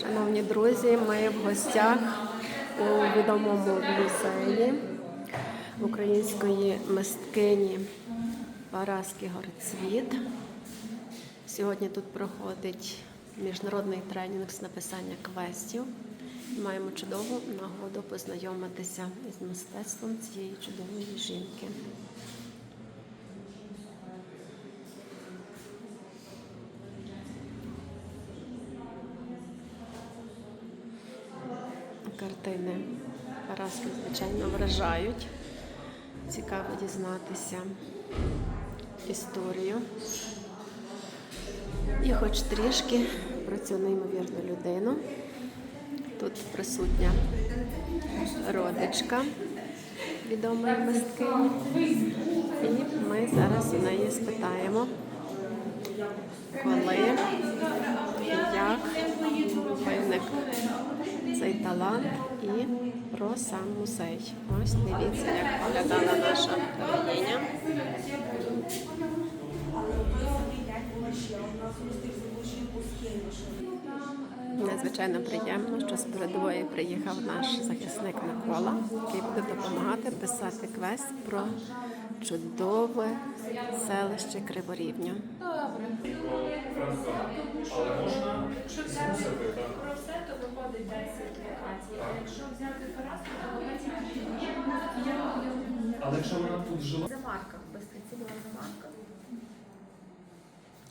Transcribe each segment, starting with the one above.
Шановні друзі, ми в гостях у відомому музеї української мисткині Параски Горцвіт. Сьогодні тут проходить міжнародний тренінг з написання квестів. Маємо чудову нагоду познайомитися із мистецтвом цієї чудової жінки. Картини Параски, звичайно, вражають. Цікаво дізнатися історію. І хоч трішки про цю неймовірну людину. Тут присутня родичка відомої мисткині. І ми зараз у неї спитаємо, коли як талант і про сам музей. Ось дивіться, як виглядала наша героїня. Надзвичайно приємно, що з передової приїхав наш захисник Микола, який буде допомагати писати квест про чудове селище Криворівня. Але можна змусити, так? Про все то виходить 10 локацій. А якщо взяти Параску, то локацій є. Але якщо вона тут жила, Замарка, в Бистриці була замарка.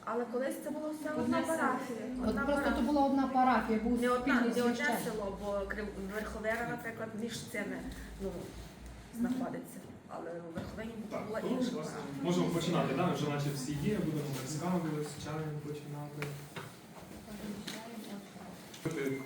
Але колись це було все одна парафія. От Одна просто то парафія. була одна парафія, був Не одна, спільний не одне село, бо Крив- Верховера, наприклад, між цими ну, знаходиться. Але у Верховині так, була інша власне, можемо починати, да? вже наче всі є, будемо так з чаєм починати.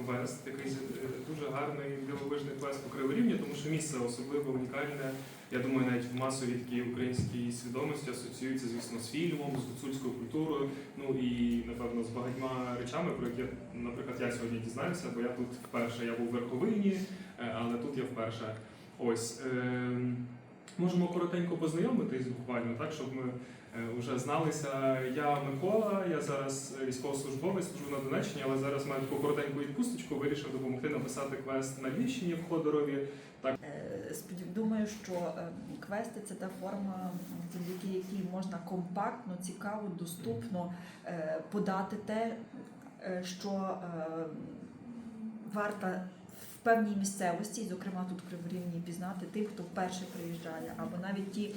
Квест, такий е, дуже гарний дивовижний квест по Криворівні, тому що місце особливе, унікальне. Я думаю, навіть в масовій такій українській свідомості асоціюється, звісно, з фільмом, з гуцульською культурою, ну і напевно з багатьма речами, про які, наприклад, я сьогодні дізнаюся, бо я тут вперше. Я був в Верховині, е, але тут я вперше. Ось ем, можемо коротенько познайомитись буквально, так, щоб ми е, вже зналися. Я Микола, я зараз військовослужбовець, служу на Донеччині, але зараз маю таку коротеньку відпусточку, вирішив допомогти написати квест на Львівщині в Ходорові. Е, сподів- Думаю, що е, квести це та форма, завдяки якій можна компактно, цікаво, доступно е, подати те, е, що е, варто в певній місцевості, зокрема тут в Криворівні, пізнати тим, хто вперше приїжджає, або навіть ті,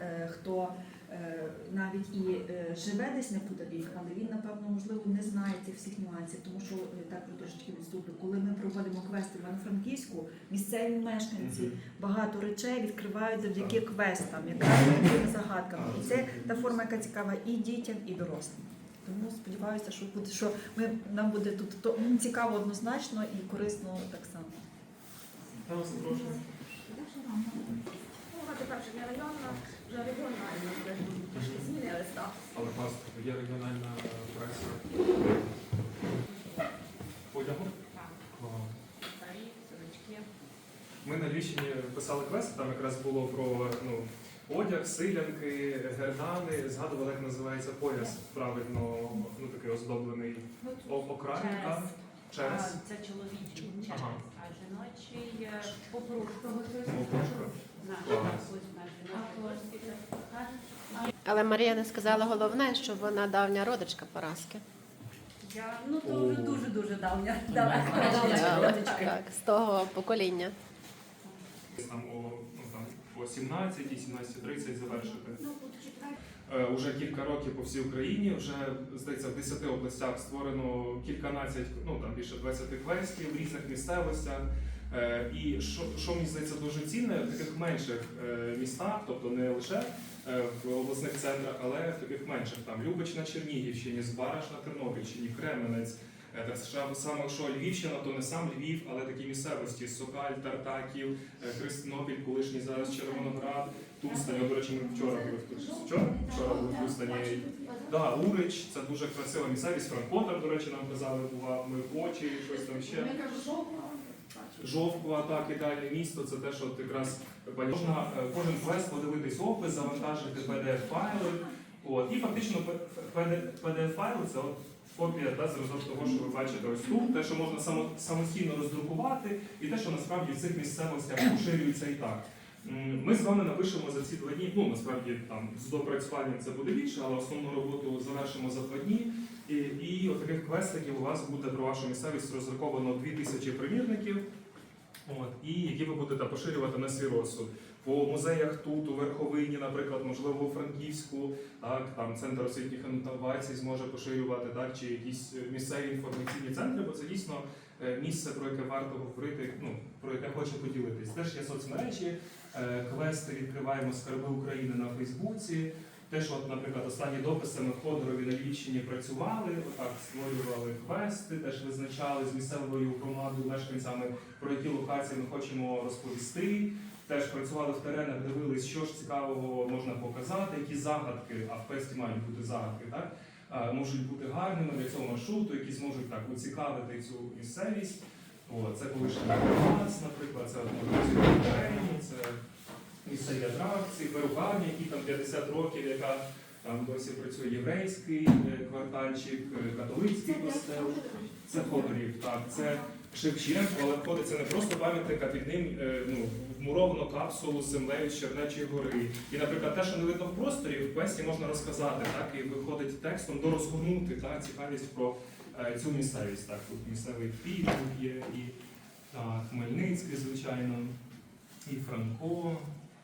е, хто е, навіть і е, живе десь неподалік, але він, напевно, можливо, не знає цих всіх нюансів, тому що так трошечки відступлю. Коли ми проводимо квести в Івано-Франківську, місцеві мешканці багато речей відкривають завдяки квестам, якраз такими загадками. І це та форма, яка цікава і дітям, і дорослим. Тому сподіваюся, що буде, що ми нам буде тут то цікаво однозначно і корисно так само. Ну, вона тепер вже не районна, вже регіональна, вже пішли зміни, але став. Але у вас є регіональна е, преса. Одягу? Старі, сорочки. Ми на Львівщині писали квест, там якраз було про ну, одяг, силянки, гердани. Згадували, як називається пояс правильно, ну такий оздоблений о- окраїнка. Через А, Це чоловічий через, Ага. а жіночий е, попружка. Але Марія не сказала головне, що вона давня родичка Параски. Я, ну то вже дуже-дуже давня. Так, давня. так, з того покоління. Там о, ну, там, 17 17.30 завершити. Е, Уже кілька років по всій Україні, вже здається, в 10 областях створено кільканадцять, ну там більше 20 квестів в різних місцевостях. Е, І що, що мені здається дуже цінне, в таких менших е, містах, тобто не лише в обласних центрах, але в таких менших там Любич на Чернігівщині, Збараж на Тернопільщині, Кременець. Е, Так само- саме якщо Львівщина, то не сам Львів, але такі місцевості Сокаль, Тартаків, е, Христинопіль, колишній зараз Червоноград, Тустань. До речі, ми вчора були в Тустані. Вчора? Вчора були в Тустані. Да, Урич, це дуже красива місцевість. Франкотер, до речі, нам казали, бував. Ми в очі, щось там ще. Жовква, так, ідеальне місто, це те, що от якраз можна е, кожен квест подивитись опис, завантажити PDF-файли. От, і фактично PDF-файли це от копія та зразок того, що ви бачите ось тут, те, що можна само- самостійно роздрукувати, і те, що насправді в цих місцевостях поширюється і так. Ми з вами напишемо за ці два дні. Ну насправді там з допрацюванням це буде більше, але основну роботу завершимо за два дні. І, і отаких квестиків у вас буде про вашу місцевість роздруковано 2000 примірників, от, і які ви будете поширювати на свій розсуд. По музеях тут, у Верховині, наприклад, можливо, у Франківську, так, там центр освітніх інновацій зможе поширювати, так, чи якісь е, місцеві інформаційні центри, бо це дійсно е, місце, про яке варто говорити, ну, про яке хоче поділитись. Теж є соцмережі, е, квести відкриваємо скарби України на Фейсбуці. Теж, от, наприклад, останні дописи ми в Ходорові на Львівщині працювали, отак створювали квести, теж визначали з місцевою громадою, мешканцями, про які локації ми хочемо розповісти. Теж працювали в теренах, дивились, що ж цікавого можна показати, які загадки, а в песті мають бути загадки, так? Можуть бути гарними для цього маршруту, які зможуть так уцікавити цю місцевість. О, це колишній клас, наприклад, це одноразові це місцеві атракції, перукарня, які там 50 років, яка там досі працює єврейський е, квартальчик, е, католицький костел. Це Ходорів, так. Це Шевченко, але входить це не просто пам'ятник, а під ним е, ну, вмуровано капсулу з землею з Чернечої гори. І, наприклад, те, що не видно в просторі, в квесті можна розказати, так, і виходить текстом дорозгорнути так, цікавість про цю місцевість. Так, тут місцевий підлог є, і так, Хмельницький, звичайно, і Франко,